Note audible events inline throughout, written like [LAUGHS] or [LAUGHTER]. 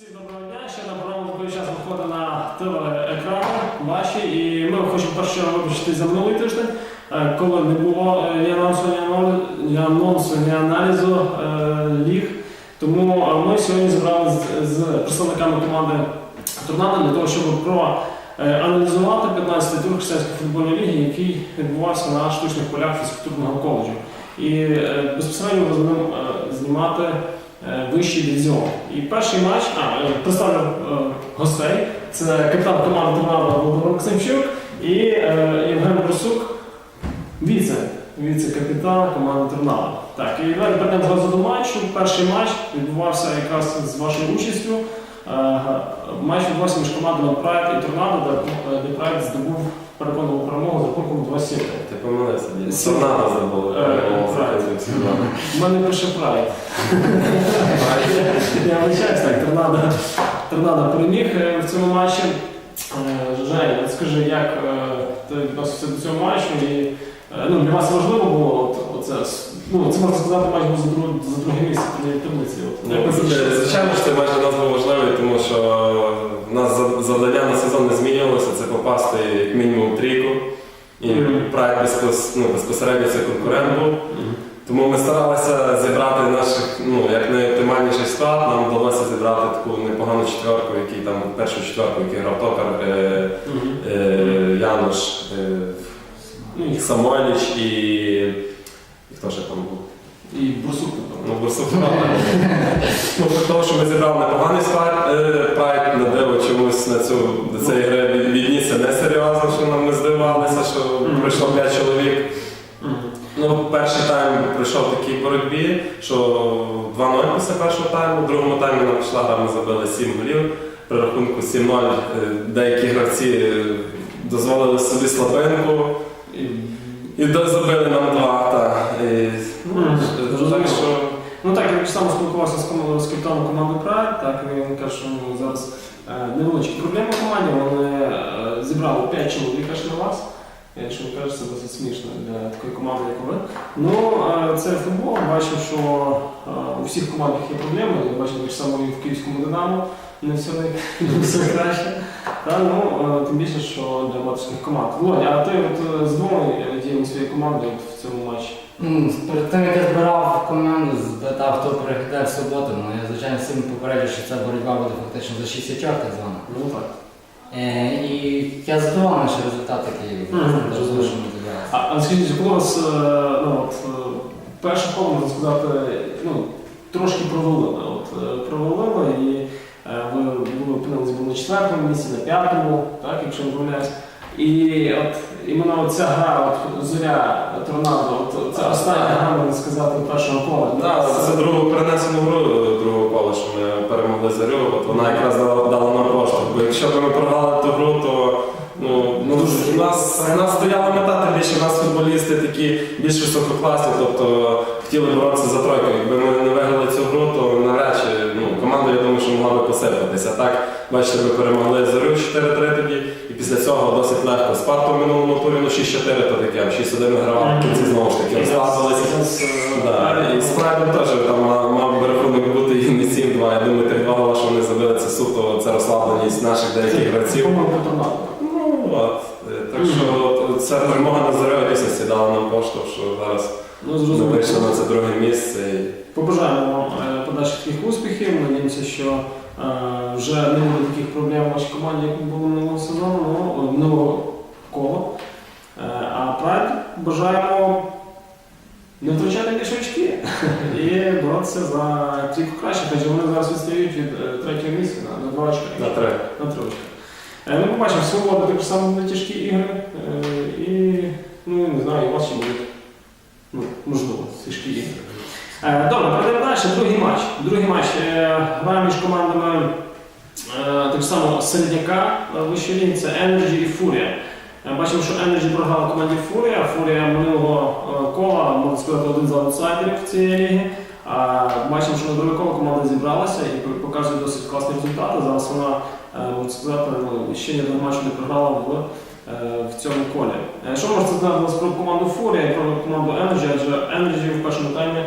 Всім доброго дня. Ще на програму такий час виходить на телеекрани ваші. І ми хочемо перше вибачити за минулий тиждень, е, коли не було е, ні аналізу, е, ліг. Тому ми сьогодні зібрали з, представниками команди Торнадо для того, щоб проаналізувати 15-й тур християнської футбольної ліги, який відбувався на штучних полях фізкультурного коледжу. І безпосередньо ми будемо знімати вищий дивізіон. І перший матч, а, е, е, гостей. Це капітан команди Торнадо Володимир Максимчук і е, Євген Брусук, віце, віце-капітан команди Торнадо. Так, і перейдемо до матчу. Перший матч відбувався якраз з вашою участю. Е, Матч відбувався між командами Прайд і Торнадо, де Прайд здобув переконливу перемогу за рахунком 2-7. Ти помилився. Торнадо забули. Е. У мене пише Прайд. Я вибачаюсь, так, торнадо, торнадо переміг е, в цьому матчі. Е, скажи, як ти відносився до цього матчу і ну, для вас важливо було от, оце, ну, це можна сказати, матч був за, друг, за друге місце в таблиці. От, Ну, звичайно, що матч для нас був важливий, тому що нас завдання на сезон не змінювалося, це попасти як мінімум в трійку. І. Прайд безпос- ну, безпосередньо це конкурент був. Тому ми старалися зібрати наших ну, як найоптимальніший склад. Нам вдалося зібрати таку непогану четверку, який там першу четверку, який грав токар е, е, Януш, е, Ну, Самойліч і, і хто ще там був? І Брусук, напевно. Ну, просто ну, при тому, що ми зібрали непоганий е, Прайд на диво чомусь на цю до цієї гри від- віднісся несерйозно, що нам ми здивувалися, що прийшло 5 чоловік. Ну, перший тайм прийшов в такій боротьбі, що 2-0 після першого тайму, в другому таймі нам пішла гра, ми забили 7 голів. При рахунку 7-0 е, деякі гравці е, дозволили собі слабинку І- і забили нам два. Та, і, ну, Мгм. так що Ну так, я сам спілкувався з капітаном команди Прайд, так він каже, що ну, зараз е, невеличкі проблеми в команді. Вони е, зібрали 5 чоловік аж на вас. Якщо не кажуть, це досить смішно для такої команди, як ви. Ну, е, це футбол. Бачимо, що е, у всіх командах є проблеми. Я бачив так само і в Київському Динамо не все, не все краще. Та, ну, е, тим більше, що для батьківських команд. Володя, а ти от е, задоволений діями своєї команди в цьому матчі? Ну, перед тим, як я збирав команду, запитав, хто переглядає в суботу. Ну, я, звичайно, всім попереджу, що ця боротьба буде фактично за 6 очок, так звана. Ну так. Е, і я задоволений, що результат такий Мгм. добилися. А, а скажіть, коли у вас е, ну, от, е, перше коло, можна сказати, ну, трошки провалили. От, е, провалили і е, ви, ви опинились були на четвертому місці, на п'ятому, так, якщо не помиляюсь. І от іменно ця гра, от, зоря Торнадо, от, це остання гра, можна сказати, першого кола. Да, це другу перенесену гру е, другого кола, що ми перемогли зарю. От вона якраз дала, дала нам поштовх. Бо якщо б ми програли ту гру, то ну, ну, у нас, у нас стояла мета, тим більше у нас футболісти такі більш висококласні, тобто хотіли боротися за тройку. Якби ми не виграли цю гру, то навряд чи ну, команда, я думаю, що могла би посипатися. Так, бачите, ми перемогли зарю 4-3 тоді, і після цього досить легко. Спарту в минулому турі ну, 6-4 то таке, 6-1 ми в кінці знову ж таки розслабилися. Да, і справді теж там мав, би рахунок бути і не 7-2. Я думаю, тих два гола, що вони забили, це суто це розслабленість наших деяких гравців. По-моєму, Торнадо. Ну от. е, Так що ця перемога на зорю дійсності дала нам поштовх, що зараз Ну, ми вийшли на це друге місце. І... Побажаємо е, подальших таких успіхів. Надіємося, що е, вже не буде таких проблем в вашій команді, як було минулого сезону, ну, минулого кола. Е, А Прайд бажаємо не втрачати більше очки [LAUGHS] і боротися за трійку краще, адже вони зараз відстають від третього місця на, на два очки. На три. На три очки. Е, Ми побачимо свободу так само на тяжкі ігри. е, І ну, не знаю, у будуть ну, можливо, тяжкі ігри. Е, Добре, перейдемо далі. Другий матч. Другий матч. Гра між командами так само середняка вищої лінії це Energy і Фурія. Бачимо, що Energy програла команді Фурія. Фурія минулого кола, можна сказати, один з аутсайдерів цієї ліги. Бачимо, що на друге коло команда зібралася і показує досить класні результати. Зараз вона, е, можна сказати, ну, ще не програла в, е, в цьому колі. Е, Що можете сказати нас про команду Фурія і про команду Energy? Адже Energy в першому таймі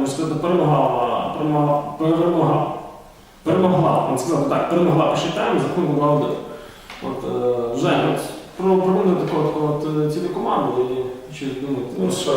можна сказати, перемагала, перемагала, перемагала перемогла, він сказав так, перемогла перший тайм, за рахунок 2-1. От, Жень, от про проводити такого цілі команди і що думаєте? Ну що,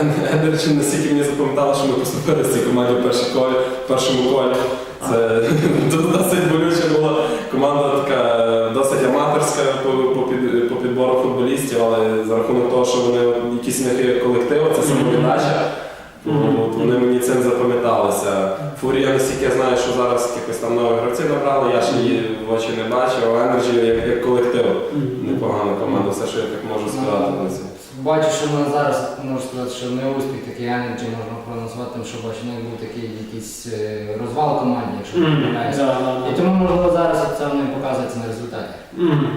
Ен- Ендерчин настільки мені запам'ятали, що ми поступили з цій команді в першому колі. Це [LAUGHS] досить болюче була команда така е, досить аматорська по, по, під, по підбору футболістів, але за рахунок того, що вони якісь них колективи, це самовіддача. mm -hmm. вони мені цим запам'яталися. Фурія, наскільки я знаю, що зараз якихось там нових гравців набрали, я ще її в очі не бачив, а Енерджі як, як колектив. Непогана команда, все, що я так можу сказати на це. Бачу, що ми зараз можу сказати, що не успіх такий енерджі можна проголосувати, тому що бачу, не був такий якийсь е, розвал команді, якщо не да, І тому можливо зараз це не показується на результаті.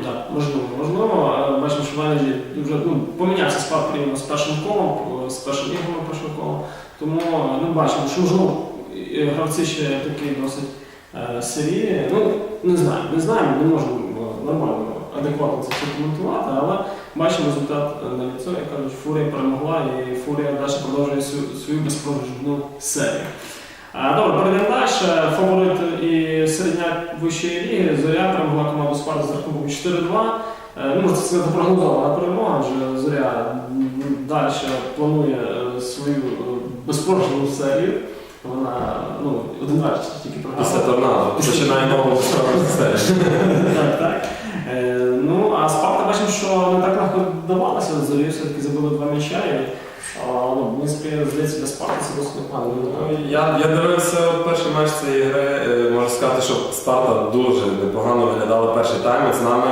Так, можливо, можливо. Бачимо, що в Енерджі вже ну, помінявся склад порівняно з першим колом, з першим ігром першого кола. Тому е, ну, бачимо, що можливо і гравці ще такі досить е, сирі. Ну, не знаю, не знаємо, не можемо е, нормально, адекватно це все коментувати, але бачимо результат е, на ліцо, як кажуть, Фурія перемогла і Фурія далі продовжує свою, свою серію. А, Добре, перейдемо далі. Фаворит і середня вищої ліги. Зоря перемогла команду Спарта з рахунком 4-2. Е, Ну, можна сказати, прогнозована перемога, адже Зоря далі планує е, свою е, серію. Вона ну, один вечір тільки Після програла. торнадо починає нову справу. Так, так. Е, Ну, а Спарта бачимо, що не так легко давалося. Зорі все-таки забили два м'яча. Ну, в принципі, здається, для Спарта це досить непогано. Ну, Я, я дивився перший матч цієї гри. е, Можу сказати, що Спарта дуже непогано виглядала перший тайм. З нами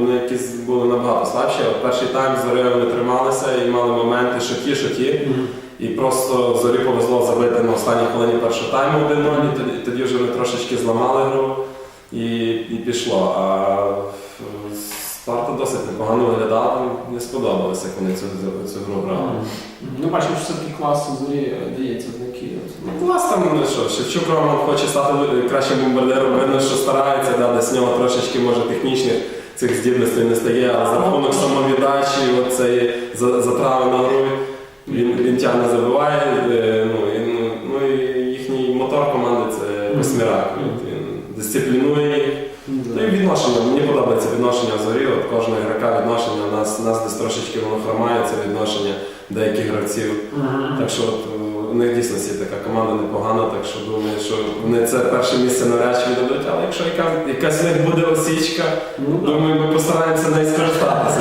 вони якісь були набагато слабші. а от Перший тайм зорі вони трималися і мали моменти шокі, шокі. Мгм. І просто зорі повезло забити на останній хвилині першого тайму 1-0, і тоді, тоді вже вони трошечки зламали гру і, і пішло. А Спарта досить непогано виглядала, мені сподобалося, як вони цю, цю, цю гру грали. Ну, бачимо, що все-таки клас у зорі е, дається знаки. Ну, клас там, ну що, Шевчук Роман хоче стати кращим бомбардиром, видно, що старається, да, десь нього трошечки може технічних цих здібностей не стає, а за рахунок самовіддачі, оцеї за- затрави на гру, він, він тягне забиває. е, Ну, і, ну, і їхній мотор команди це восьмірак. Він дисциплінує їх. Ну і відношення. Мені подобається відношення зорі, от кожного ігрока відношення. У нас, нас десь трошечки воно хромає, це відношення деяких гравців. Так що от, е, у них дійсно є така команда непогана, так що думаю, що вони це перше місце навряд чи віддадуть, але якщо яка, якась в них буде осічка, Ну, думаю, ми постараємося нею скористатися.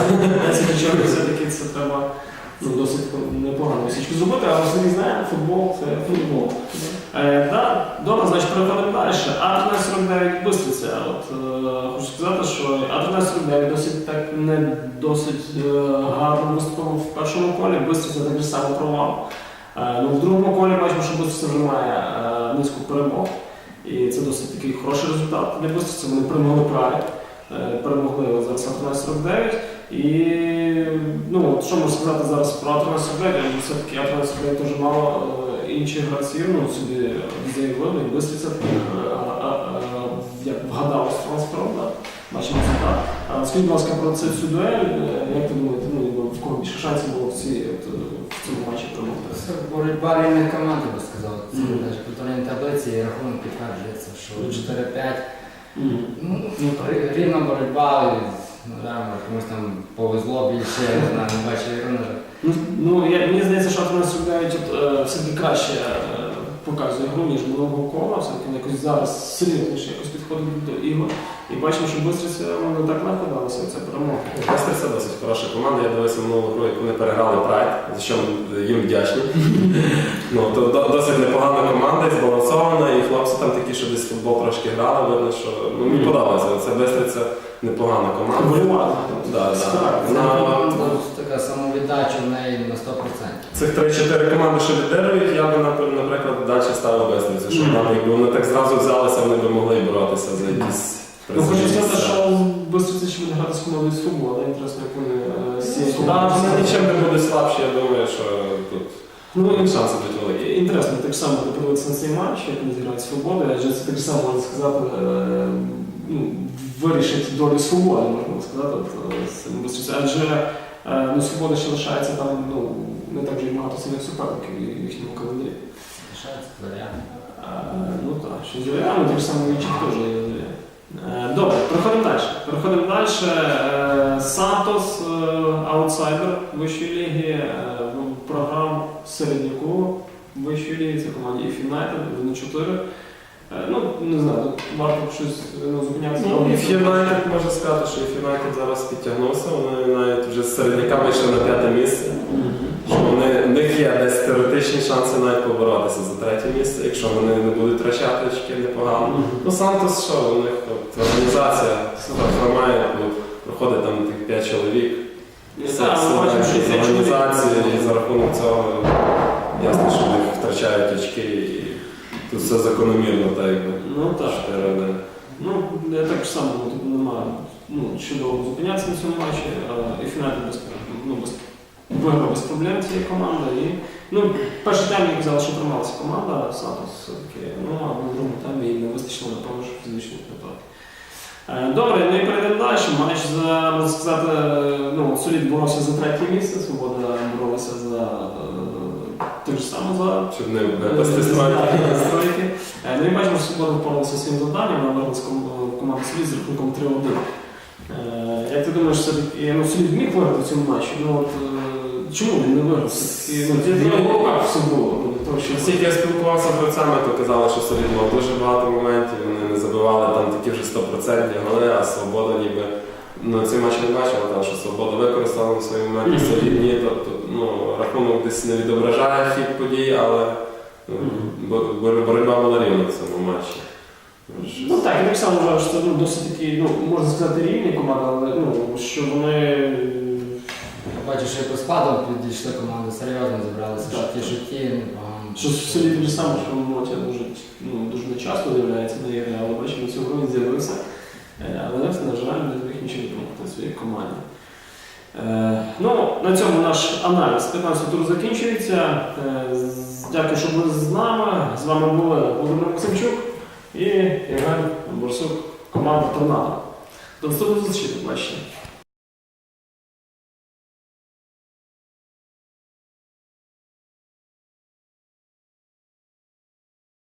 Звичайно, все-таки це треба ну, досить непогано січку зробити, але ми знаємо, футбол це футбол. Е, добре, значить переходимо далі. А1349 Бистриця. От, е, хочу сказати, що А1349 досить так не досить е, гарно виступив в першому колі. Бистриця так само провал. Ну, в другому колі бачимо, що Бистриця вже має е, низку перемог. І це досить такий хороший результат для Бистриці. Вони перемогли праві. Е, перемогли зараз А1349. І ну, от що можна сказати зараз про А1349, все-таки А1349 дуже мало е, інших гравців, ну, сюди заявили, і Бистриця таки, як вгадав з трансфером, да? бачимо результат. А Скажіть, будь ласка, про цю цю дуель, е, як ви думаєте, ну, в кого більше шансів було в, цій, от, е, в цьому матчі перемогти? Це боротьба рівних команд, я би сказав. Це Мгм. навіть по турнірній таблиці і рахунок підтверджується, що 4-5. Мгм. Ну, Ну, рівна боротьба, і, ну, реально, комусь там повезло більше, не знаю, не бачив ігру, на жаль. Ну, ну я, мені здається, що А1349 от, е, все-таки краще е, показує гру, ніж минулого кола, все-таки якось зараз серйозніше якось підходить до ігор. І бачимо, що Бистриця не так легко далася ця перемога. Лестер досить хороша команда. Я дивився минулу гру, як вони переграли Прайд, за що ми їм вдячні. [LAUGHS] ну, то до- досить непогана команда, і збалансована, і хлопці там такі, що десь в футбол трошки грали, видно, що ну, мені подобається. Це Бестриця непогана команда. Да, да. Вона- така самовіддача в неї на 100%. Цих 3-4 команди, що лідирують, я би, наприклад, далі ставив Бестрицю, щоб там, якби вони так зразу взялися, вони б могли боротися за якісь Ну, хочу сказати, що Бистриця ще буде грати з командою з футболу, але інтересно, як вони е, з цієї Да, команди. вони нічим не будуть слабші, я думаю, що тут Ну, і шанси будуть великі. Інтересно, так само буде подивитися на цей матч, як вони зіграють з свободи, адже це так само можна сказати, е, ну, вирішить долю свободи, можна сказати, е, з цим. Адже е, ну, свобода ще лишається там ну, не так вже й багато сильних суперників в їхньому календарі. Шец, Зоря. Е, Ну так, що з Зорями, так само Вінчик теж є Зоря. Е, Добре, проходимо далі. Проходимо далі. Сантос, аутсайдер вищої ліги, програм середняку вищої ліги, це команді If United, вони 4. Е, Ну, не знаю, варто щось ну, зупинятися. Ну, і Юнайтед можна сказати, що Юнайтед зараз підтягнувся, вони навіть вже з середняка вийшли на п'яте місце. Що вони, в них є десь теоретичні шанси навіть поборотися за третє місце, якщо вони не будуть втрачати очки непогано. Ну Сантос що, у них от, організація формає, проходить там тих 5 чоловік. Організації, і за рахунок цього ясно, що в них втрачають очки, тут все закономірно, так якби. Ну так. 4-1. Ну, я так само тут немає ну, чудово зупинятися на цьому матчі, але і фіналі без, ну, без, виграв без проблем цієї команди. І, ну, перший тайм я казав, що трималася команда, Сантос все-таки, ну, а в другому таймі їй не вистачило, напевно, що фізичних втрат. Е, Добре, ну і перейдемо далі. Матч за, можна сказати, ну, Солід боровся за третє місце, Свобода боролася за е, ж саме за Щоб не випасти з тройки. стройки. Е, Ну і бачимо, що Свобода впоралася зі своїм завданням, вона виграла з ком- команди з рахунком 3-1. Е, Як ти думаєш, все-таки, ну, Солід міг виграти в цьому матчі? Ну, от, е, чому він не виграв? Все-таки, ну, все було. ну, я спілкувався з гравцями, то казали, що Солід мав дуже багато моментів, вони не забивали там такі вже 100% голи, а Свобода ніби ну, цей матч не бачив, там, що Свобода використала на свої моменти Мгм. Солід ні, тобто ну, рахунок десь не відображає хід подій, але ну, Мгм. бо- бо- боротьба була рівна в цьому матчі. Ну так, я так само вважаю, що це ну, досить такі, ну, можна сказати, рівні команди, але ну, що вони. Я бачу, що по складу підійшли команди серйозно, зібралися Так, шаті так. житті, непогано. Що Солід вже саме, що Моті дуже, ну, дуже не часто з'являється на ігри, але бачимо, цього він з'явився. Е, Але на жаль, зміг нічого своїй ну, на цьому наш аналіз 15 тур закінчується. Е, дякую, що були з нами. З вами були Володимир Максимчук і Євген Борсук, команда Торнадо. До наступного зустрічі, бачите.